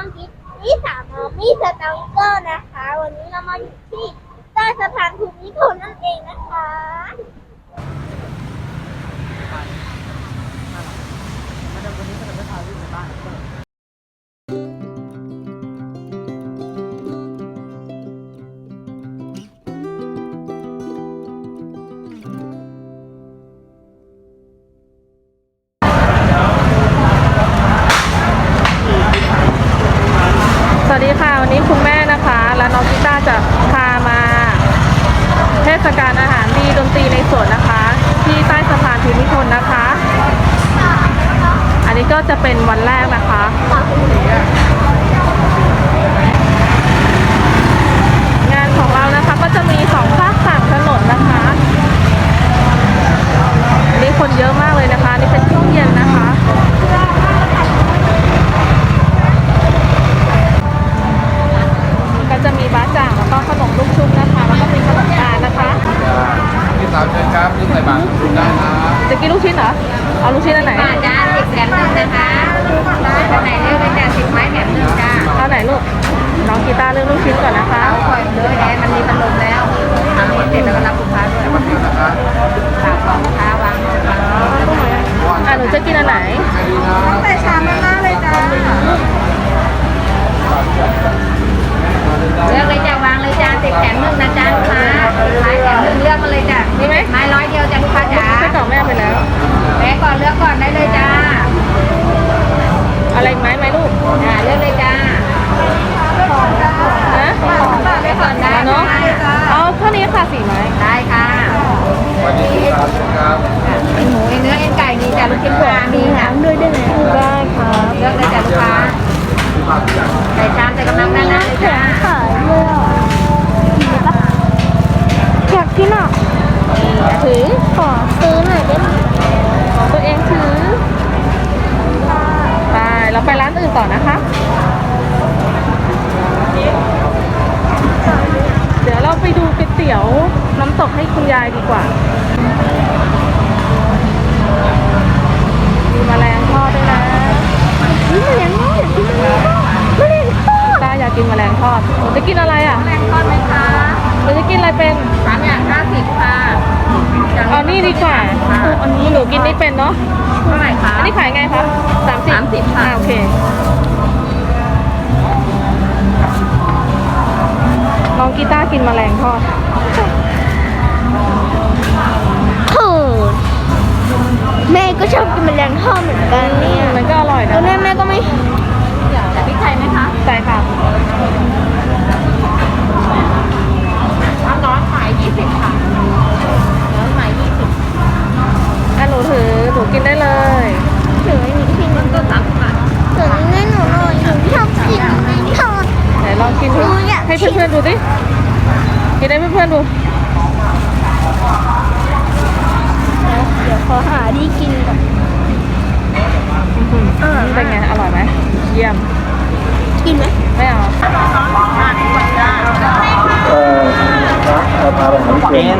น้องกิ๊กนี่สามอมี่สตังเกอร์นะคะ วันนี้เรามาอยู่ที่ใต้สะพานภูมิพลนั่นเองนะคะ นี่ใส่บาตรทำบุญได้นะจะกินลูกชิ้นเหรอ เอาลูกชิ้นอันไหนจ้าจ้า สิบแถมหนึ่งนะคะอันไหนเลือกเป็นจ้าสิบไม้แถมหนึ่งจ้าเอาไหนลูก น้องกีตาร์เลือกลูกชิ้นก่อนนะคะเอาปล่อยเลยแอนมันมีพัดลมแล้วทำเสร็จแล้วก็รับลูกค้าด้วยมากินนะคะฝากของลูกค้าวางวางอะหนูจะกินอันไหนใครดีนะแต่ชามหน้าเลยจ้าเลือกเลยจ้าวางเลยจ้าสิบแถมหนึ่งนะจ้าลูกค้าไม้แถมหนึ่งเลือกมาเลยจ้ามีไหมไม้ร้อยเดียวจ้าลูกค้าจ๋าไส้กรอกแม่เอาไปแล้วแม่ก่อนเลือกก่อนได้เลยจ้า อะไรอีกไหมไหมลูก อ่าเลือกเลยจ้า ฮะ เลือกก่อนได้ เอาเนาะ เอาเท่านี้ค่ะสี่ไม้ ได้ค่ะ สวัสดีพี่สาวเชิญครับ เอ็นหมูเอ็นเนื้อเอ็นไก่มีจ้ะลูกชิ้นปลามีค่ะ ด้วยได้ไหมได้ค่ะ เลือกเลยจ้ะลูกค้า พี่มาพี่จัง ใส่ชามใส่กำลังด้านหน้าเลยจ้าขายเลยอะอยากกินอะถือขอซื้อหน่อยได้ไหมของตัวเองถือไปเราไปร้านอื่นต่อนะคะ เดี๋ยวเราไปดูก๋วยเตี๋ยวน้ำตกให้คุณยายดีกว่า มีแมลงทอดด้วยนะ นี่มันยังไม่เห็นที่มันไม่ได้ทอด ตาอยากกินแมลงทอดหนูจะกินอะไรอะ แรงทอดไหมคะ หนูจะกินอะไร เป็นสามอย่างห้าสิบค่ะเอานี่ดีกว่าอันนี้หนูกินไม่เป็นเนาะเท่าไหร่คะอันนี้ขายไงคะสามสิบสามสิบค่ะอ่าโอเคน้องกีตาร์กินแมลงทอดเขินแม่ก็ชอบกินแมลงทอดเหมือนกันเนี่ยมันก็อร่อยตนะอนแรกแม่ก็ไม่แต่พริกไทยไหมคะใช่ค่ะ น้ำร้อนขายยี่สิบค่ะร้อนขายยี่สิบ อะหนูถือ หนูกินได้เลย ถือไม่มีที่มัน ก็สามสิบบาท ถือให้หนูหน่อยหนูชอบกินแมลงทอด ไหนลองกินดู หนูอยาก ให้เพื่อนๆดูดิ กินให้ เพื่อนๆดูเดี๋ยวขอหาที่กินก่อนเป็นไง อร่อยไหมเยี่ยม กินไหมไม่เอาเออเราพาไปหาพี่เจน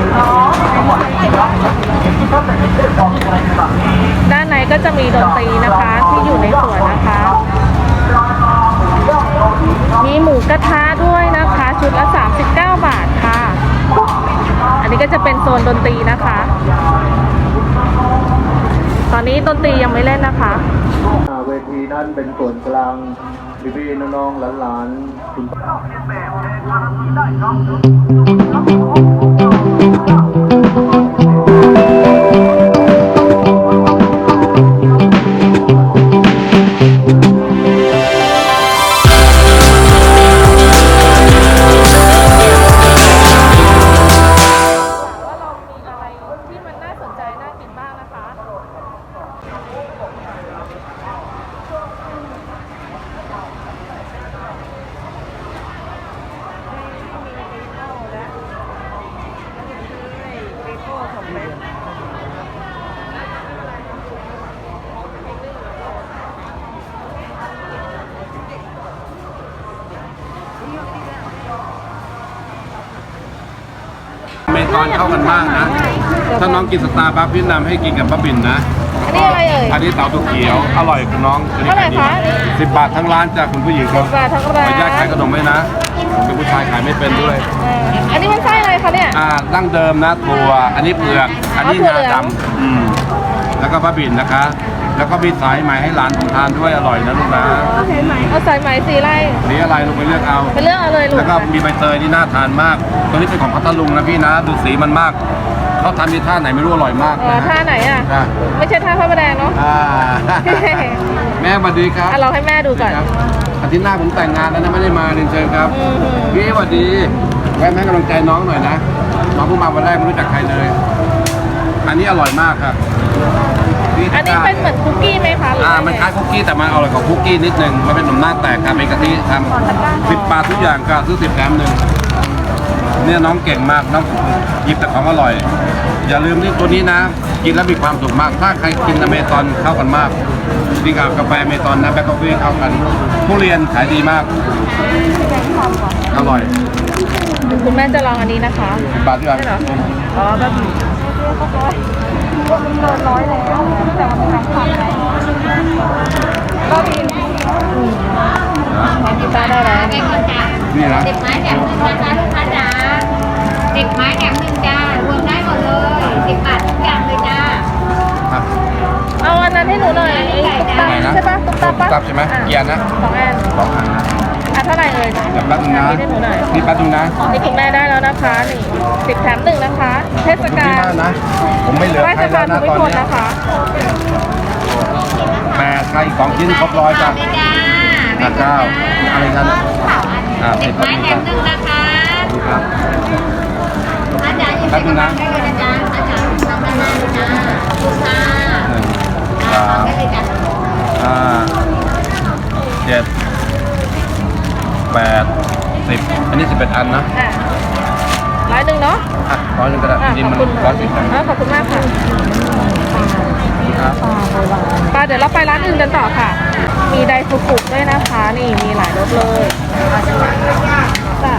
ด้านในก็จะมีดนตรีนะคะที่อยู่ในสวนนะคะ มีหมูกระทะด้วยนะคะ ชุดละ 39บาทค่ะอันนี้ ก็จะเป็นโซนดนตรีนะคะ ตอนนี้ดนตรียังไม่เล่นนะคะ เวทีนั้นเป็นส่วนกลางพี่ๆน้องๆหลานๆคุณว่า เมทอนเข้ากันมากนะ ถ้าน้องกินสตาร์บัคพี่แนะนำให้กินกับป้าบินนะอันนี้อะไรเอ่ยอันนี้เต๋าตุกเขียว อร่อยคุณน้องเท่าไหร่คะสิบบาททั้งร้านจากคุณผู้หญิงครับสิบบาททั้งขอร้านอนุญาตขายขนมไหมนะผมเป็นผู้ชายขายไม่เป็นด้วยเอออันนี้มันไส้อะไรคะเนี่ย อ่าดั้งเดิมนะถั่ว อันนี้เปลือก อันนี้อ๋อถั่วงาเหลืองดำอืมแล้วก็บะบิ่นนะคะ แล้วก็มีสายไหมให้หลานผมทานด้วยอร่อยนะลูกนะเอาสายไหมสีอะไรนี่อะไรลูกไปเลือกเอาไปเลือกเอาเลยลูกแล้วก็มีใบเตยที่น่าทานมาก ตัวนี้เป็นของพัทลุงนะพี่นะ ดูสีมันมาก เขาทำในท่าไหนไม่รู้อร่อยมากอ๋อนะท่าไหนอะจ้ะไม่ใช่ท่าพระประแดงเนาะ อ่า แม่สวัสดีครับอะลองให้แม่ดูก่อนครับอาทิตย์หน้าผมแต่งงานแล้วนะไม่ได้มาเรียนเชิญครับ อืมพี่สวัสดีแวะให้กำลังใจน้องหน่อยนะ น้องเพิ่งมาวันแรกไม่รู้จักใครเลย อันนี้อร่อยมากครับพี่ อันนี้เป็นเหมือนคุกกี้ไหมคะหรือ่ายังไงมันคล้ายคุกกี้แต่มันอร่อยกว่าคุกกี้นิดนึงมันเป็นขนมหน้าแตกครับเป็นกะทิทำสิบบาททุกอย่างก็ซื้อสิบแถมหนึ่งเนี่ยน้องเก่งมากน้องหยิบแต่ของอร่อย อย่าลืมนี่ตัวนี้นะ กินแล้วมีความสุขมาก ถ้าใครกินอเมซอนเข้ากันมากนี่กับกาแฟอเมซอนนะแบล็คกาแฟเข้ากันทุเรียนขายดีมากอร่อยคุณแม่จะลองอันนี้นะคะสิบบาททุกอย่างใช่เหรออ๋อแบบร้อยแล้ว แต่มันทำขาดไปก็มีกีตาร์ได้แล้วเด็กคนจ้านี่นะเด็กไม้แถมหนึ่งนะคะลูกค้าจ๋าเด็กไม้แถมหนึ่งจ้ารวมได้หมดเลยสิบบาททุกอย่างเลยจ้าเอาอันนั้นให้หนูหน่อยตุ๊กตาไหนนะใช่ปะตุ๊กตาปะตุ๊กตาใช่ไหมเกียร์นะสองอันสองอัน เท่าไหร่เอ่ยเดี๋ยวแป๊บนึงนะอัให้หนูหน่อยนี่แป๊บนึงนะนี่คุณแม่ได้แล้วนะคะนี่สิบแถมหนึ่งนะคะ เทศขอบกาคุณลมากนะ ผมไม่เหลือไหว้ใครสะแล้พาวนนะภูมิตอนพลเนี้ยนะคะแปดใครสองชิ้นครบร้อยจ้ะเลยจ้าอะเก้าอะไรกันอะเด็กไม้แถมหนึ่งนะคะครับอาจารย์อยู่ในกระเป๋าได้เลยนะจ๊ะอาจารย์ทำได้เลยจ้าลูกค้า หนึ่ง ท สามำได้เลยจ้ะ ห้าเจ็ดแปด สิบอันนี้สิบเอ็ดอันนะอะร้อยหนึ่งเนาะอะร้อยหนึ่งก็ได้อะจริงขอบมันคุณร้อยสิบนะอะขอบคุณมากค่ะครับไปเดี๋ยวเราไปร้านอื่นกันต่อค่ะ มีไดฟุกุด้วยนะคะ นี่มีหลายรสเลยจ้ะ